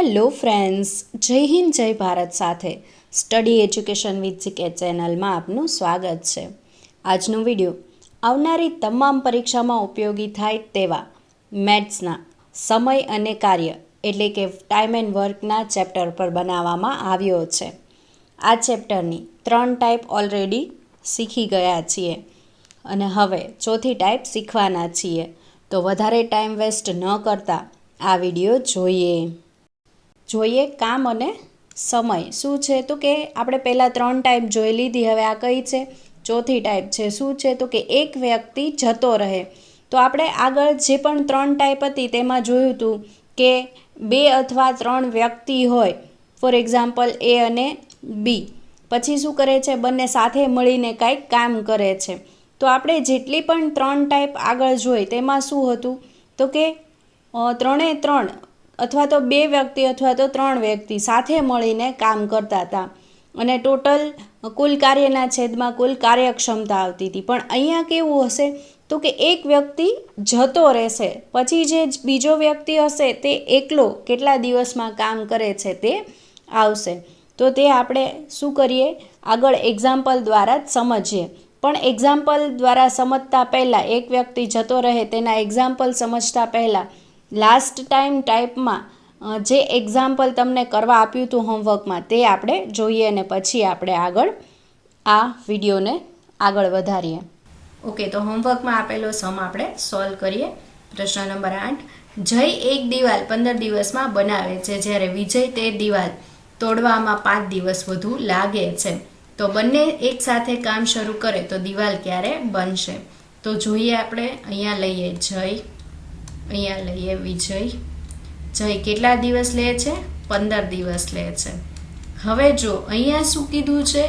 Hello friends, જય હિન્દ, જય ભારત સાથે. સ્ટડી એજ્યુકેશન વિથ જીકે ચેનલમાં આપનું સ્વાગત છે. આજનો વીડિયો, આવનારી તમામ પરીક્ષામાં ઉપયોગી થાય તેવા મેથ્સના સમય અને કાર્ય, એટલે કે ટાઈમ એન્ડ વર્કના ચેપ્ટર પર બનાવવામાં આવ્યો છે. આ ચેપ્ટરની ત્રણ ટાઈપ ઓલરેડી શીખી ગયા છીએ. અને હવે ચોથી ટાઈપ શીખવાના છીએ. તો વધારે ટાઈમ વેસ્ટ ન કરતા આ વીડિયો જોઈએ. જોઈએ કામ અને સમય. શું છે તો કે આપણે પહેલાં ત્રણ ટાઈપ જોઈ લીધી, હવે આ કઈ છે? ચોથી ટાઈપ છે. શું છે તો કે એક વ્યક્તિ જતો રહે. તો આપણે આગળ જે પણ ત્રણ ટાઈપ હતી તેમાં જોયું હતું કે બે અથવા ત્રણ વ્યક્તિ હોય, ફોર એક્ઝામ્પલ એ અને બી. પછી શું કરે છે? બંને સાથે મળીને કાંઈક કામ કરે છે. તો આપણે જેટલી પણ ત્રણ ટાઈપ આગળ જોઈ તેમાં શું હતું? તો કે ત્રણે ત્રણ અથવા તો બે વ્યક્તિ અથવા તો ત્રણ વ્યક્તિ સાથે મળીને કામ કરતા હતા. અને ટોટલ કુલ કાર્યના છેદમાં કુલ કાર્યક્ષમતા આવતી હતી. પણ અહીંયા કેવું હશે તો કે એક વ્યક્તિ જતો રહેશે, પછી જે બીજો વ્યક્તિ હશે તે એકલો કેટલા દિવસમાં કામ કરે છે તે આવશે. તો તે આપણે શું કરીએ? આગળ એક્ઝામ્પલ દ્વારા જ સમજીએ. પણ એક્ઝામ્પલ દ્વારા સમજતા પહેલાં, એક વ્યક્તિ જતો રહે તેના એક્ઝામ્પલ સમજતા પહેલાં લાસ્ટ ટાઈમ ટાઈપમાં જે એક્ઝામ્પલ તમને કરવા આપ્યું હતું હોમવર્કમાં તે આપણે જોઈએ અને પછી આપણે આગળ આ વિડીયોને આગળ વધારીએ. ઓકે તો હોમવર્કમાં આપેલો સમ આપણે સોલ્વ કરીએ. પ્રશ્ન નંબર આઠ, જય એક દિવાલ પંદર દિવસમાં બનાવે છે, જ્યારે વિજય તે દિવાલ તોડવામાં પાંચ દિવસ વધુ લાગે છે. તો બંને એક સાથે કામ શરૂ કરે તો દિવાલ ક્યારે બનશે? તો જોઈએ આપણે, અહીંયા લઈએ, જય અહીંયા લઈએ વિજય જય કેટલા દિવસ લે છે? પંદર દિવસ લે છે. હવે જો અહીંયા શું કીધું છે?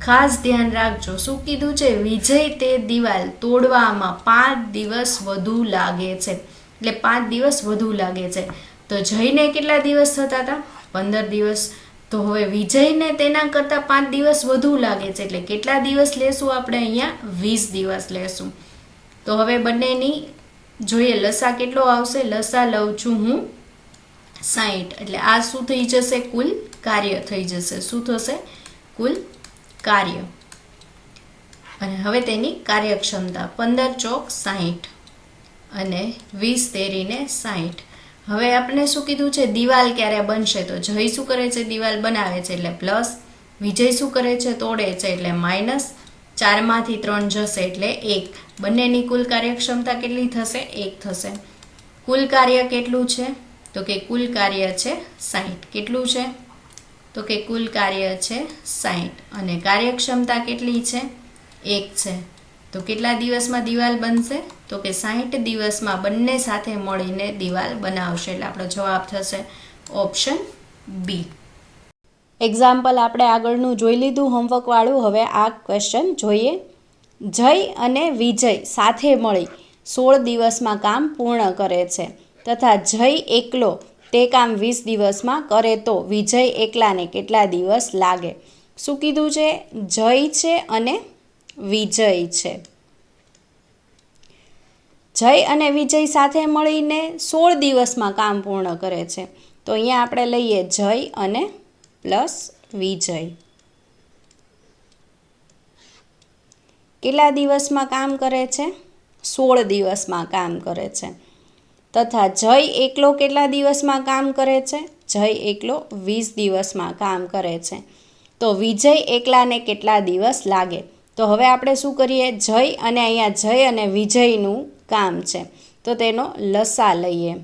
ખાસ ધ્યાન રાખજો. શું કીધું છે? વિજય તે દિવાલ તોડવામાં પાંચ દિવસ વધુ લાગે છે. એટલે પાંચ દિવસ વધુ લાગે છે. તો જઈને કેટલા દિવસ થતા હતા? પંદર દિવસ. તો હવે વિજયને તેના કરતાં પાંચ દિવસ વધુ લાગે છે. એટલે કેટલા દિવસ લેશું આપણે અહીંયા? વીસ દિવસ લેશું. તો હવે બંનેની જોઈએ, લસા કેટલો આવશે? લસા લઉં છું હું સાહીઠ એટલે આ શું થઈ જશે? કુલ કાર્ય થઈ જશે. શું થશે? કુલ કાર્ય. અને હવે તેની કાર્યક્ષમતા. પંદર ચોક સાહીઠ અને વીસ તેરીને સાહીઠ હવે આપણે શું કીધું છે? દિવાલ ક્યારે બનશે? તો જય શું કરે છે? દિવાલ બનાવે છે. એટલે પ્લસ. વિજય શું કરે છે? તોડે છે. એટલે માઇનસ. ચારમાંથી ત્રણ જશે. એટલે એક. બંનેની કુલ કાર્યક્ષમતા કેટલી થશે? એક થશે. કુલ કાર્ય કેટલું છે? તો કે કુલ કાર્ય છે સાહીઠ. કેટલું છે? તો કે કુલ કાર્ય છે સાહીઠ. અને કાર્યક્ષમતા કેટલી છે? એક છે. તો કેટલા દિવસમાં દિવાલ બનશે? તો કે સાહીઠ દિવસમાં બંને સાથે મળીને દિવાલ બનાવશે. એટલે આપણો જવાબ થશે ઓપ્શન બી. એક્ઝામ્પલ આપણે આગળનું જોઈ લીધું. હોમવર્કવાળું હવે આ ક્વેશ્ચન જોઈએ. જય અને વિજય સાથે મળી સોળ દિવસમાં કામ પૂર્ણ કરે છે તથા જય એકલો તે કામ વીસ દિવસમાં કરે તો વિજય એકલાને કેટલા દિવસ લાગે? શું કીધું છે? જય છે અને વિજય છે. જય અને વિજય સાથે મળીને સોળ દિવસમાં કામ પૂર્ણ કરે છે. તો અહીંયા આપણે લઈએ જય અને પ્લસ વિજય. કેટલા દિવસમાં કામ કરે છે? સોળ દિવસમાં કામ કરે છે. તથા જય એકલો કેટલા દિવસમાં કામ કરે છે? જય એકલો વીસ દિવસમાં કામ કરે છે. તો વિજય એકલાને કેટલા દિવસ લાગે? તો હવે આપણે શું કરીએ? જય અને અહીંયા જય અને વિજયનું કામ છે. તો તેનો લસા લઈએ.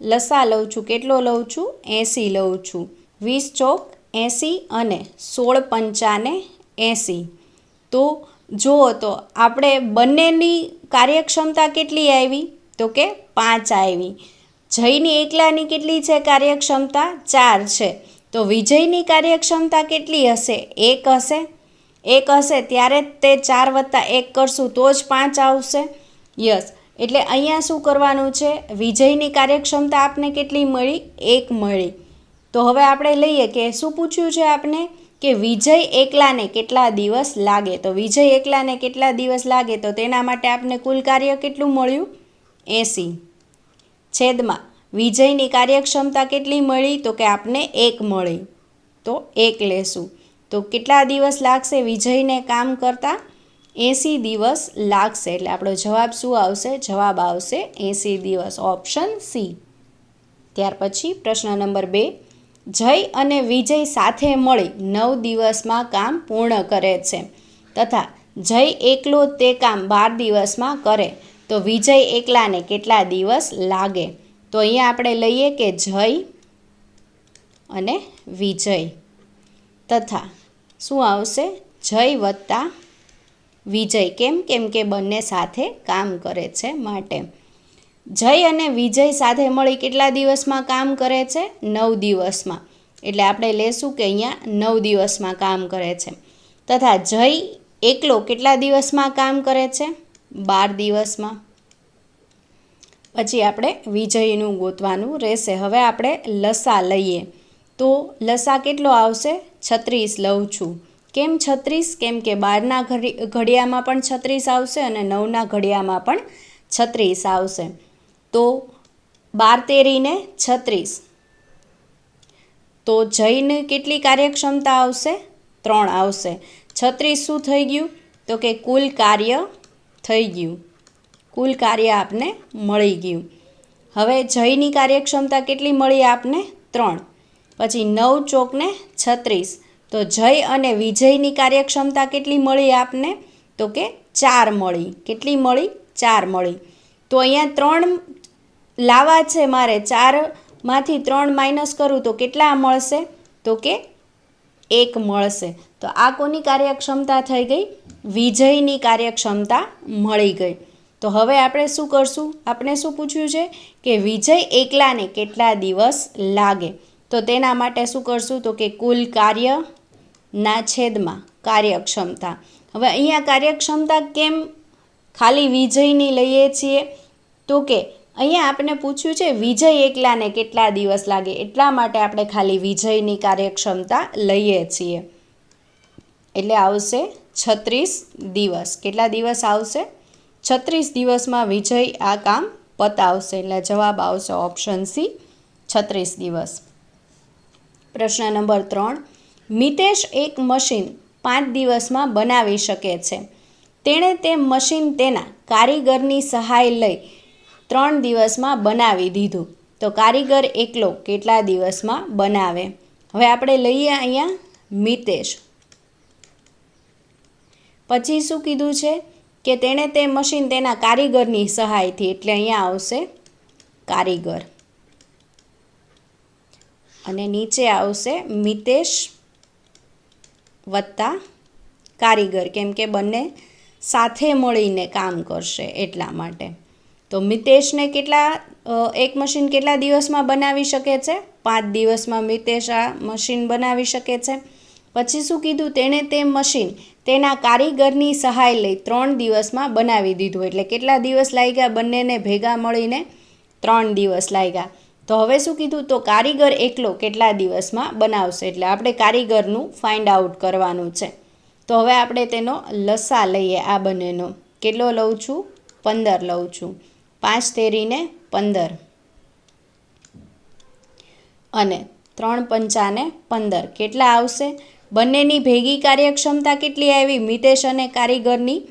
લસા લઉં છું. કેટલો લઉં છું? એંસી લઉં છું. વીસ ચોક એંસી અને સોળ પંચાને એંસી. તો જુઓ તો આપણે બંનેની કાર્યક્ષમતા કેટલી આવી? તો કે પાંચ આવી. જયની એકલાની કેટલી છે કાર્યક્ષમતા? ચાર છે. તો વિજયની કાર્યક્ષમતા કેટલી હશે? એક હશે. એક હશે ત્યારે તે ચાર વત્તા એક કરશું, તો જ પાંચ આવશે. યસ. એટલે અહીંયા શું કરવાનું છે? વિજયની કાર્યક્ષમતા આપને કેટલી મળી? એક મળી. તો હવે આપણે લઈએ કે શું પૂછ્યું છે આપને? કે વિજય એકલાને કેટલા દિવસ લાગે? તો વિજય એકલાને કેટલા દિવસ લાગે? તો તેના માટે આપને કુલ કાર્ય કેટલું મળ્યું? એંસી. છેદમાં, વિજયની કાર્યક્ષમતા કેટલી મળી? તો કે આપને એક મળી. તો એક લેશું. તો કેટલા દિવસ લાગશે વિજયને કામ કરતા? એંસી દિવસ લાગશે. એટલે આપણો જવાબ શું આવશે? જવાબ આવશે એંસી દિવસ. Option C. ત્યાર પછી પ્રશ્ન નંબર બે. જય અને વિજય સાથે મળી નવ દિવસમાં કામ પૂર્ણ કરે છે. તથા જય એકલો તે કામ બાર દિવસમાં કરે. તો વિજય એકલાને કેટલા દિવસ લાગે? તો અહીંયા આપણે લઈએ કે જય અને વિજય. તથા શું આવશે? જય વત્તા વિજય. કેમ? કેમ કે બંને સાથે કામ કરે છે માટે. જય અને વિજય સાથે મળી કેટલા દિવસમાં કામ કરે છે? નવ દિવસમાં. એટલે આપણે લેશું કે અહીંયા નવ દિવસમાં કામ કરે છે. તથા જય એકલો કેટલા દિવસમાં કામ કરે છે? બાર દિવસમાં. પછી આપણે વિજયનું ગોતવાનું રહેશે. હવે આપણે લસા લઈએ. તો લસા કેટલો આવશે? છત્રીસ લઉં છું. કેમ છત્રીસ? કેમ કે બારના ઘડી, ઘડિયામાં પણ છત્રીસ આવશે અને નવના ઘડિયામાં પણ છત્રીસ આવશે. તો બાર તેરીને છત્રીસ. તો જઈને કેટલી કાર્યક્ષમતા આવશે? ત્રણ આવશે. છત્રીસ શું થઈ ગયું? તો કે કુલ કાર્ય થઈ ગયું. કુલ કાર્ય આપને મળી ગયું. હવે જયની કાર્યક્ષમતા કેટલી મળી આપને? ત્રણ. પછી નવ ચોકને છત્રીસ. તો જય અને વિજયની કાર્યક્ષમતા કેટલી મળી આપને? તો કે ચાર મળી. કેટલી મળી? ચાર મળી. તો અહીંયા ત્રણ લાવવા છે મારે ચારમાંથી ત્રણ માઇનસ કરું તો કેટલા મળશે? તો કે એક મળશે. તો આ કોની કાર્યક્ષમતા થઈ ગઈ? વિજયની કાર્યક્ષમતા મળી ગઈ. તો હવે આપણે શું કરશું? આપણે શું પૂછ્યું છે? કે વિજય એકલાને કેટલા દિવસ લાગે? તો તેના માટે શું કરશું? તો કે કુલ કાર્યના છેદમાં કાર્યક્ષમતા. હવે અહીંયા કાર્યક્ષમતા કેમ ખાલી વિજયની લઈએ છીએ? તો કે અહીંયા આપણે પૂછ્યું છે, વિજય એકલાને કેટલા દિવસ લાગે? એટલા માટે આપણે ખાલી વિજયની કાર્યક્ષમતા લઈએ છીએ. એટલે આવશે છત્રીસ દિવસ. કેટલા દિવસ આવશે? છત્રીસ દિવસમાં વિજય આ કામ પતાવશે. એટલે જવાબ આવશે ઓપ્શન સી છત્રીસ દિવસ. પ્રશ્ન નંબર ત્રણ. મિતેશ એક મશીન પાંચ દિવસમાં બનાવી શકે છે. તેણે તે મશીન તેના કારીગરની સહાય લઈ ત્રણ દિવસમાં બનાવી દીધું. તો કારીગર એકલો કેટલા દિવસમાં બનાવે? હવે આપણે લઈએ અહીંયા મિતેશ. પછી શું કીધું છે? કે તેણે તે મશીન તેના કારીગરની સહાયથી એટલે અહીંયા આવશે કારીગર. અને નીચે આવશે મિતેશ વત્તા કારીગર, કેમ કે બંને સાથે મળીને કામ કરશે એટલા માટે. તો મિતેશને કેટલા એક મશીન કેટલા દિવસમાં બનાવી શકે છે? પાંચ દિવસમાં મિતેશ આ મશીન બનાવી શકે છે. પછી શું કીધું? તેણે તે મશીન તેના કારીગરની સહાય લઈ ત્રણ દિવસમાં બનાવી દીધું. એટલે કેટલા દિવસ લાગ્યા બંનેને ભેગા મળીને? ત્રણ દિવસ લાગ્યા. તો હવે શું કીધું? તો કારીગર એકલો કેટલા દિવસમાં બનાવશે? એટલે આપણે કારીગરનું ફાઇન્ડ આઉટ કરવાનું છે. તો હવે આપણે તેનો લસા લઈએ આ બંનેનો. કેટલો લઉં છું? પંદર લઉં છું. પાંચ તેરીને પંદર. અને ત્રણ પંચાને પંદર. કેટલા આવશે? બંનેની ભેગી કાર્યક્ષમતા કેટલી આવી? મિતેશ અને કારીગરની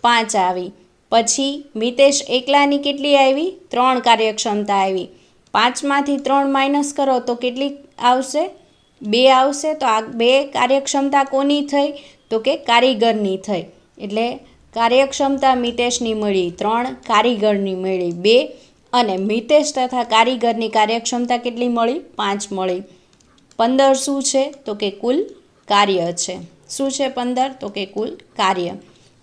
પાંચ આવી. પછી મિતેશ એકલાની કેટલી આવી? ત્રણ કાર્યક્ષમતા આવી. પાંચમાંથી ત્રણ માઇનસ કરો તો કેટલી આવશે? બે આવશે. તો આ બે કાર્યક્ષમતા કોની થઈ? તો કે કારીગરની થઈ. એટલે કાર્યક્ષમતા મિતેશની મળી ત્રણ, કારીગરની મળી બે અને મિતેશ તથા કારીગરની કાર્યક્ષમતા કેટલી મળી? પાંચ મળી. પંદર શું છે? તો કે કુલ કાર્ય છે. શું છે પંદર? તો કે કુલ કાર્ય.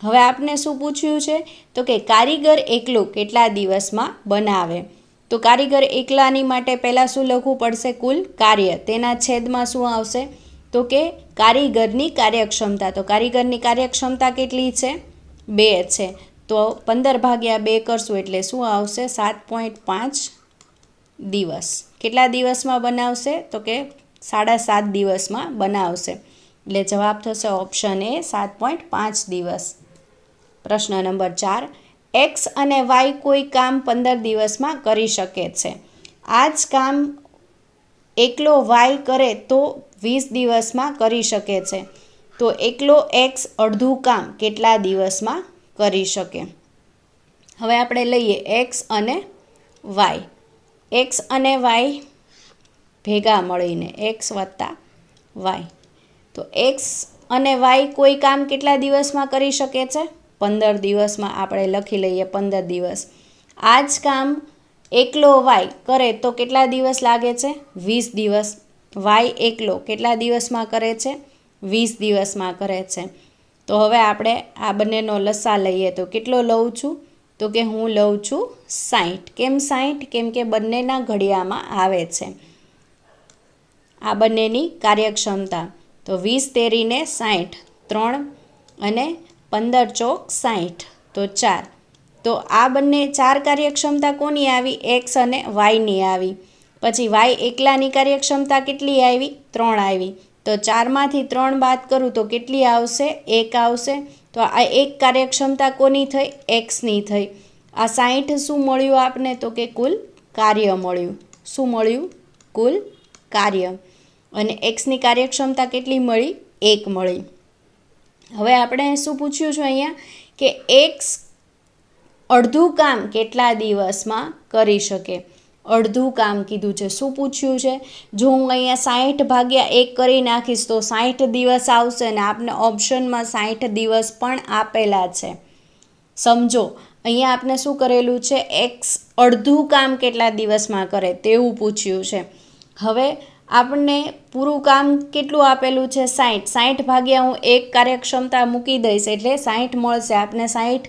હવે આપને શું પૂછ્યું છે? તો કે કારીગર એકલું કેટલા દિવસમાં બનાવે? તો કારીગર એકલાની માટે પહેલાં શું લખવું પડશે? કુલ કાર્ય. તેના છેદમાં શું આવશે? તો કે કારીગરની કાર્યક્ષમતા. તો કારીગરની કાર્યક્ષમતા કેટલી છે? બે છે. તો પંદર ભાગ્યા બે કરશું એટલે શું આવશે? સાત પોઈન્ટ પાંચ દિવસ. કેટલા દિવસમાં બનાવશે? તો કે સાડા સાત દિવસમાં બનાવશે. એટલે જવાબ થશે ઓપ્શન એ સાત પોઈન્ટ પાંચ દિવસ. પ્રશ્ન નંબર ચાર. એક્સ અને વાય કોઈ કામ પંદર દિવસમાં કરી શકે છે. આ જ કામ એકલો વાય કરે તો વીસ દિવસમાં કરી શકે છે. તો એકલો એક્સ અડધું કામ કેટલા દિવસમાં કરી શકે? હવે આપણે લઈએ એક્સ અને વાય. એક્સ અને વાય ભેગા મળીને, એક્સ વત્તા વાય. તો એક્સ અને વાય કોઈ કામ કેટલા દિવસમાં કરી શકે છે? પંદર દિવસમાં આપણે લખી લઈએ પંદર દિવસ. આ જ કામ એકલો વાય કરે તો કેટલા દિવસ લાગે છે? વીસ દિવસ. વાય એકલો કેટલા દિવસમાં કરે છે? વીસ દિવસમાં કરે છે. તો હવે આપણે આ બંનેનો લસા લઈએ. તો કેટલો લઉં છું? તો કે હું લઉં છું સાઠ કેમ સાઠ કેમ કે બંનેના ઘડિયામાં આવે છે. આ બંનેની કાર્યક્ષમતા. તો વીસ તેરીને સાઠ ત્રણ અને પંદર ચોક સાઠ તો ચાર. તો આ બંને ચાર કાર્યક્ષમતા કોની આવી? એક્સ અને વાયની આવી. પછી વાય એકલાની કાર્યક્ષમતા કેટલી આવી? ત્રણ આવી. તો ચારમાંથી ત્રણ બાદ કરું તો કેટલી આવશે? એક આવશે. તો આ એક કાર્યક્ષમતા કોની થઈ? એક્સની થઈ. આ સાઠ શું મળ્યું આપને? તો કે કુલ કાર્ય મળ્યું. શું મળ્યું? કુલ કાર્ય. અને એક્સની કાર્યક્ષમતા કેટલી મળી? એક મળી. હવે આપણે શું પૂછ્યું છે અહીંયા? કે એક્સ અડધું કામ કેટલા દિવસમાં કરી શકે? અડધું કામ કીધું છે. શું પૂછ્યું છે? જો હું અહીંયા સાઠ ભાગ્યા એક કરી નાખીશ તો સાઠ દિવસ આવશે ને આપને ઓપ્શનમાં સાઠ દિવસ પણ આપેલા છે. સમજો, અહીંયા આપને શું કરેલું છે? એક્સ અડધું કામ કેટલા દિવસમાં કરે તેવું પૂછ્યું છે. હવે આપણને પૂરું કામ કેટલું આપેલું છે? સાઠ. સાઠ ભાગ્યા હું એક કાર્યક્ષમતા મૂકી દઈશ એટલે સાઠ મળશે. આપને સાઠ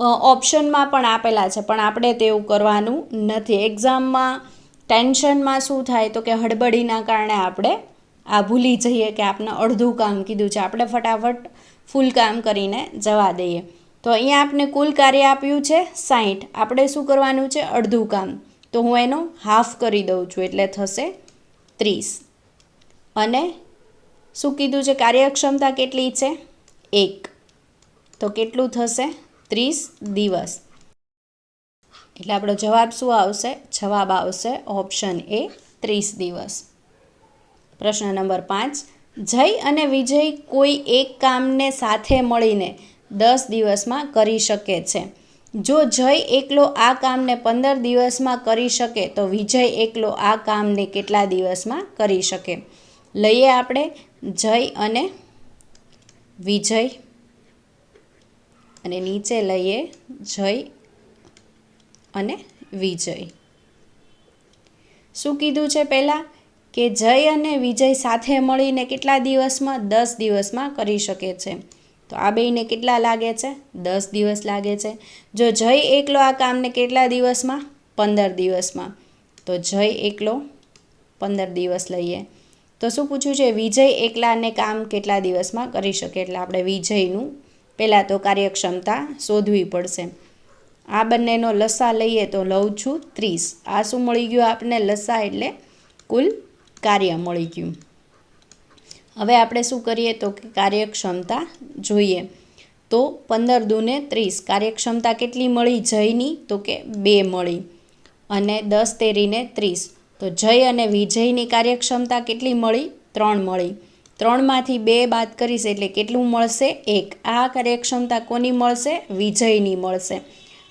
ઓપ્શનમાં પણ આપેલા છે, પણ આપણે તેવું કરવાનું નથી. એક્ઝામમાં ટેન્શનમાં શું થાય તો કે હડબડીના કારણે આપણે આ ભૂલી જઈએ કે આપણે અડધું કામ કીધું છે. આપણે ફટાફટ ફૂલ કામ કરીને જવા દઈએ. તો અહીંયા આપણે કુલ કાર્ય આપ્યું છે સાઠ આપણે શું કરવાનું છે? અડધું કામ. તો હું એનો હાફ કરી દઉં છું, એટલે થશે ત્રીસ. અને શું કીધું છે? કાર્યક્ષમતા કેટલી છે? એક. તો કેટલું થશે? ત્રીસ દિવસ. એટલે આપણો જવાબ શું આવશે? જવાબ આવશે ઓપ્શન એ ત્રીસ દિવસ. પ્રશ્ન નંબર પાંચ. જય અને વિજય કોઈ એક કામને સાથે મળીને દસ દિવસમાં કરી શકે છે. જો જય એકલો આ કામને પંદર દિવસમાં કરી શકે, તો વિજય એકલો આ કામને કેટલા દિવસમાં કરી શકે? લઈએ આપણે જય અને વિજય. અને નીચે લઈએ જય અને વિજય. શું કીધું છે પહેલાં? કે જય અને વિજય સાથે મળીને કેટલા દિવસમાં? દસ દિવસમાં કરી શકે છે. તો આ બેયને કેટલા લાગે છે? દસ દિવસ લાગે છે. જો જય એકલો આ કામને કેટલા દિવસમાં? પંદર દિવસમાં. તો જય એકલો પંદર દિવસ લઈએ. તો શું પૂછ્યું છે? વિજય એકલાને કામ કેટલા દિવસમાં કરી શકે? એટલે આપણે વિજયનું પહેલાં તો કાર્યક્ષમતા શોધવી પડશે. આ બંનેનો લસા લઈએ તો લઉં છું ત્રીસ. આ શું મળી ગયું આપને લસા એટલે કુલ કાર્ય મળી ગયું. હવે આપણે શું કરીએ તો કે કાર્યક્ષમતા જોઈએ. તો પંદર દૂને ત્રીસ. કાર્યક્ષમતા કેટલી મળી? જયની? તો કે બે મળી. અને દસ તેરીને ત્રીસ. તો જય અને વિજયની કાર્યક્ષમતા કેટલી મળી? ત્રણ મળી. ત્રણમાંથી બે બાદ કરીશ એટલે કેટલું મળશે? એક. આ કાર્યક્ષમતા કોની મળશે? વિજયની મળશે.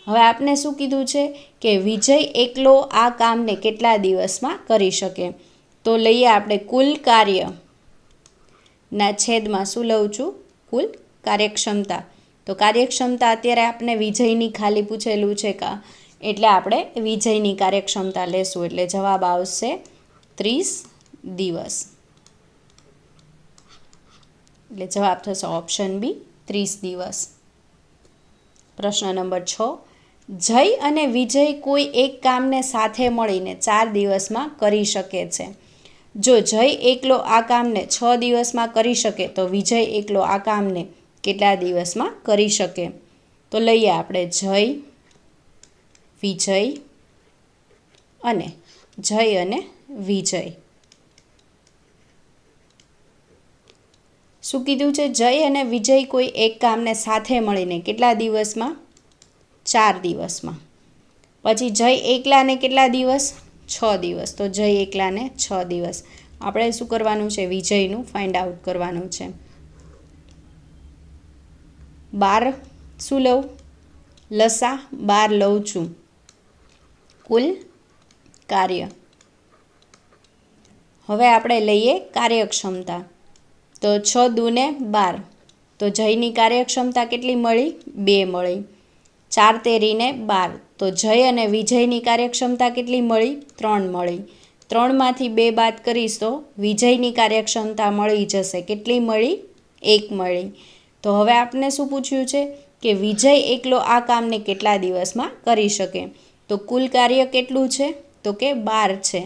હવે આપને શું કીધું છે કે વિજય એકલો આ કામને કેટલા દિવસમાં કરી શકે? તો લઈએ આપણે કુલ કાર્ય. ના છેદમાં શું લઉં છું? કુલ કાર્યક્ષમતા. તો કાર્યક્ષમતા અત્યારે આપણે વિજયની ખાલી પૂછેલું છે કા? એટલે આપણે વિજયની કાર્યક્ષમતા લેશું. એટલે જવાબ આવશે ત્રીસ દિવસ. એટલે જવાબ થશે ઓપ્શન બી ત્રીસ દિવસ. પ્રશ્ન નંબર છ. જય અને વિજય કોઈ એક કામને સાથે મળીને ચાર દિવસમાં કરી શકે છે. જો જય એકલો આ કામને છ દિવસમાં કરી શકે, તો વિજય એકલો આ કામને કેટલા દિવસમાં કરી શકે? તો લઈએ આપણે જય, વિજય અને જય અને વિજય. શું કીધું છે? જય અને વિજય કોઈ એક કામને સાથે મળીને કેટલા દિવસમાં? ચાર દિવસમાં. પછી જય એકલાને કેટલા દિવસ? છ દિવસ. તો જય એકલાને છ દિવસ. આપણે શું કરવાનું છે? વિજયનું ફાઇન્ડ આઉટ કરવાનું છે. બાર શું લઉં? લસા બાર લઉં છું. કુલ કાર્ય. હવે આપણે લઈએ કાર્યક્ષમતા. તો છ દૂને બાર. તો જયની કાર્યક્ષમતા કેટલી મળી? બે મળી. ચાર તેરીને બાર. તો જય અને વિજયની કાર્યક્ષમતા કેટલી મળી? ત્રણ મળી. ત્રણમાંથી બે બાદ કરીશ તો વિજયની કાર્યક્ષમતા મળી જશે. કેટલી મળી? એક મળી. તો હવે આપને શું પૂછ્યું છે? કે વિજય એકલો આ કામને કેટલા દિવસમાં કરી શકે? તો કુલ કાર્ય કેટલું છે? તો કે બાર છે.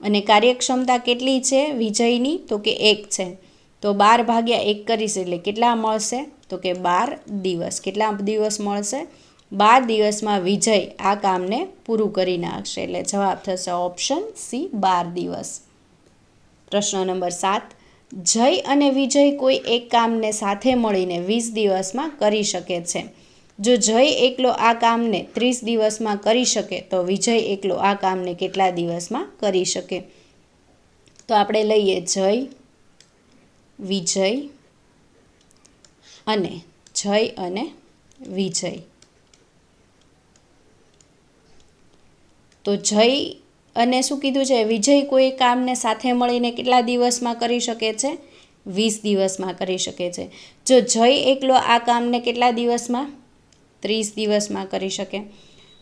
અને કાર્યક્ષમતા કેટલી છે વિજયની? તો કે એક છે. તો બાર ભાગ્યા એક કરીશ એટલે કેટલા મળશે? તો કે બાર દિવસ. કેટલા દિવસ મળશે? બાર દિવસમાં વિજય આ કામને પૂરું કરી નાખશે. એટલે જવાબ થશે ઓપ્શન સી, બાર દિવસ. પ્રશ્ન નંબર સાત. જય અને વિજય કોઈ એક કામને સાથે મળીને વીસ દિવસમાં કરી શકે છે. જો જય એકલો આ કામને ત્રીસ દિવસમાં કરી શકે, તો વિજય એકલો આ કામને કેટલા દિવસમાં કરી શકે? તો આપણે લઈએ જય વિજય અને જય અને વિજય. તો જય અને શું કીધું છે? વિજય કોઈ કામને સાથે મળીને કેટલા દિવસમાં કરી શકે છે? વીસ દિવસમાં કરી શકે છે. જો જય એકલો આ કામને કેટલા દિવસમાં? ત્રીસ દિવસમાં કરી શકે.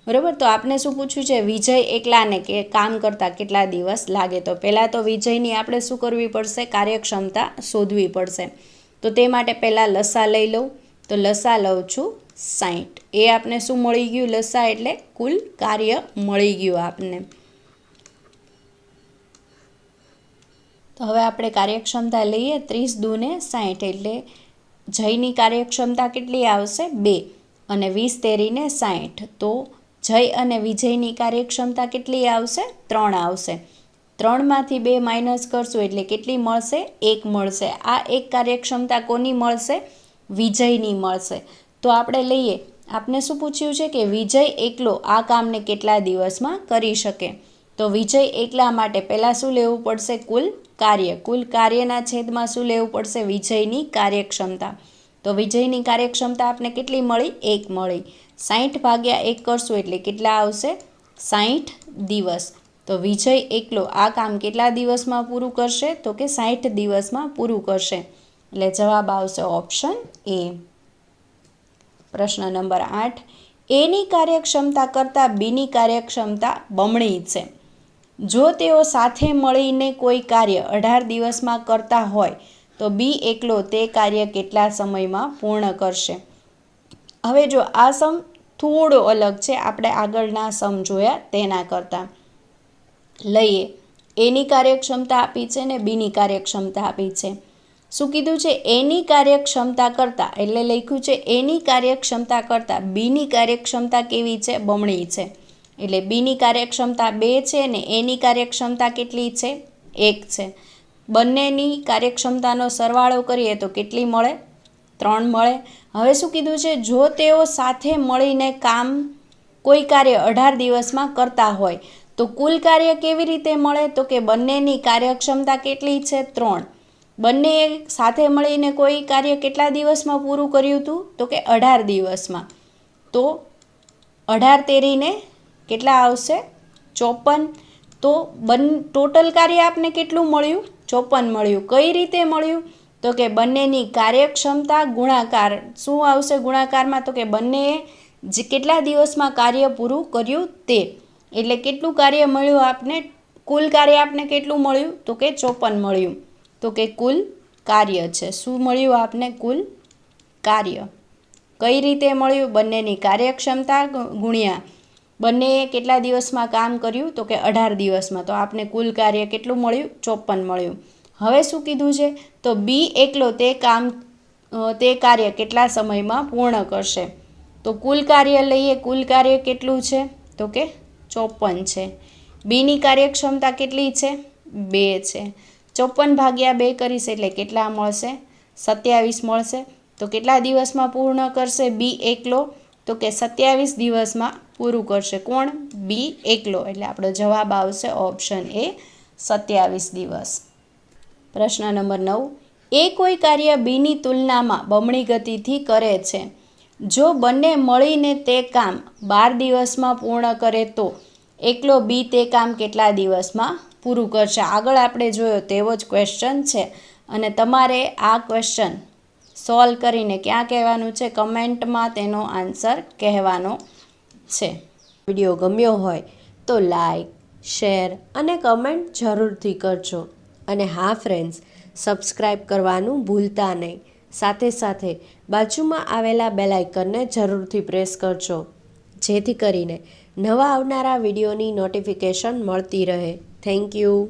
બરાબર? તો આપને શું પૂછ્યું છે? વિજય એકલાને કે કામ કરતાં કેટલા દિવસ લાગે? તો પહેલાં તો વિજયની આપણે શું કરવી પડશે? કાર્યક્ષમતા શોધવી પડશે. તો તે માટે પહેલાં લસા લઈ લઉં. તો લસા લઉં છું સાઠ એ આપને શું મળી ગયું? લસા એટલે કુલ કાર્ય મળી ગયું આપને. તો હવે આપણે કાર્યક્ષમતા લઈએ ત્રીસ દૂને સાઠ એટલે જયની કાર્યક્ષમતા કેટલી આવશે? બે. અને વીસ તેરીને સાઠ તો જય અને વિજયની કાર્યક્ષમતા કેટલી આવશે? ત્રણ આવશે. ત્રણમાંથી બે માઇનસ કરશું એટલે કેટલી મળશે? એક મળશે. આ એક કાર્યક્ષમતા કોની મળશે? વિજયની મળશે. તો આપણે લઈએ. આપને શું પૂછ્યું છે કે વિજય એકલો આ કામને કેટલા દિવસમાં કરી શકે? તો વિજય એકલા માટે પહેલાં શું લેવું પડશે? કુલ કાર્ય. કુલ કાર્યના છેદમાં શું લેવું પડશે? વિજયની કાર્યક્ષમતા. તો વિજયની કાર્યક્ષમતા આપને કેટલી મળી? એક મળી. સાઠ ભાગ્યા એક કરશું એટલે કેટલા આવશે? સાહીઠ દિવસ. તો વિજય એકલો આ કામ કેટલા દિવસમાં પૂરું કરશે? તો કે સાઠ દિવસમાં પૂરું કરશે. એટલે જવાબ આવશે ઓપ્શન એ. પ્રશ્ન નંબર આઠ. એની કાર્યક્ષમતા કરતાં બીની કાર્યક્ષમતા બમણી છે. જો તેઓ સાથે મળીને કોઈ કાર્ય અઢાર દિવસમાં કરતા હોય તો બી એકલો તે કાર્ય કેટલા સમયમાં પૂર્ણ કરશે? હવે જો આ સમ થોડો અલગ છે, આપણે આગળના સમ જોયા તેના કરતાં. લઈએ. એની કાર્યક્ષમતા આપી છે ને બીની કાર્યક્ષમતા આપી છે. શું કીધું છે? એની કાર્યક્ષમતા કરતાં, એટલે લખ્યું છે એની કાર્યક્ષમતા કરતાં બીની કાર્યક્ષમતા કેવી છે? બમણી છે. એટલે બીની કાર્યક્ષમતા બે છે ને એની કાર્યક્ષમતા કેટલી છે? એક છે. બંનેની કાર્યક્ષમતાનો સરવાળો કરીએ તો કેટલી મળે? ત્રણ મળે. હવે શું કીધું છે? જો તેઓ સાથે મળીને કામ કોઈ કાર્ય અઢાર દિવસમાં કરતા હોય, તો કુલ કાર્ય કેવી રીતે મળે? તો કે બંનેની કાર્યક્ષમતા કેટલી છે? ત્રણ. બંને સાથે મળીને કોઈ કાર્ય કેટલા દિવસમાં પૂરું કર્યું હતું? તો કે અઢાર દિવસમાં. તો અઢાર તેરીને કેટલા આવશે? ચોપન. તો બન, ટોટલ કાર્ય આપને કેટલું મળ્યું? ચોપન મળ્યું. કઈ રીતે મળ્યું? તો કે બંનેની કાર્યક્ષમતા ગુણાકાર. શું આવશે ગુણાકારમાં? તો કે બંનેએ જે કેટલા દિવસમાં કાર્ય પૂરું કર્યું તે? એટલે કેટલું કાર્ય મળ્યું આપને? કુલ કાર્ય આપને કેટલું મળ્યું? તો કે ચોપન મળ્યું. તો કે કુલ કાર્ય છે. શું મળ્યું આપને? કુલ કાર્ય. કઈ રીતે મળ્યું? બંનેની કાર્યક્ષમતા ગુણ્યા. બંનેએ કેટલા દિવસમાં કામ કર્યું? તો કે અઢાર દિવસમાં. તો આપને કુલ કાર્ય કેટલું મળ્યું? ચોપન મળ્યું. હવે શું કીધું છે? તો બી એકલો તે કામ તે કાર્ય કેટલા સમયમાં પૂર્ણ કરશે? તો કુલ કાર્ય લઈએ, કુલ કાર્ય કેટલું છે? તો કે ચોપન છે. બીની કાર્યક્ષમતા કેટલી છે? બે છે. ચોપન ભાગ્યા બે કરીશ એટલે કેટલા મળશે? સત્યાવીસ મળશે. તો કેટલા દિવસમાં પૂર્ણ કરશે? બી એકલો તો કે સત્યાવીસ દિવસમાં પૂરું કરશે કોણ? બી, એકલો. એટલે આપણો જવાબ આવશે ઓપ્શન એ સત્યાવીસ દિવસ. પ્રશ્ન નંબર નવ. એ કોઈ કાર્ય બીની તુલનામાં બમણી ગતિથી કરે છે? જો બંને મળીને તે કામ બાર દિવસમાં પૂર્ણ કરે તો એકલો બી તે કામ કેટલા દિવસમાં પૂરું કરશે? આગળ આપણે જોયો તેવો જ ક્વેશ્ચન છે. અને તમારે આ ક્વેશ્ચન સોલ્વ કરીને ક્યાં કહેવાનું છે? કમેન્ટમાં તેનો આન્સર કહેવાનો છે. વીડિયો ગમ્યો હોય તો લાઈક, શેર અને કમેન્ટ જરૂરથી કરજો. અને હા, ફ્રેન્ડ્સ સબસ્ક્રાઈબ કરવાનું ભૂલતા નહીં. સાથે સાથે બાજુમાં આવેલા બેલ આઇકનને જરૂરથી પ્રેસ કરજો. જેથી કરીને નવા આવનારા વિડીયોની નોટિફિકેશન મળતી રહે. Thank you.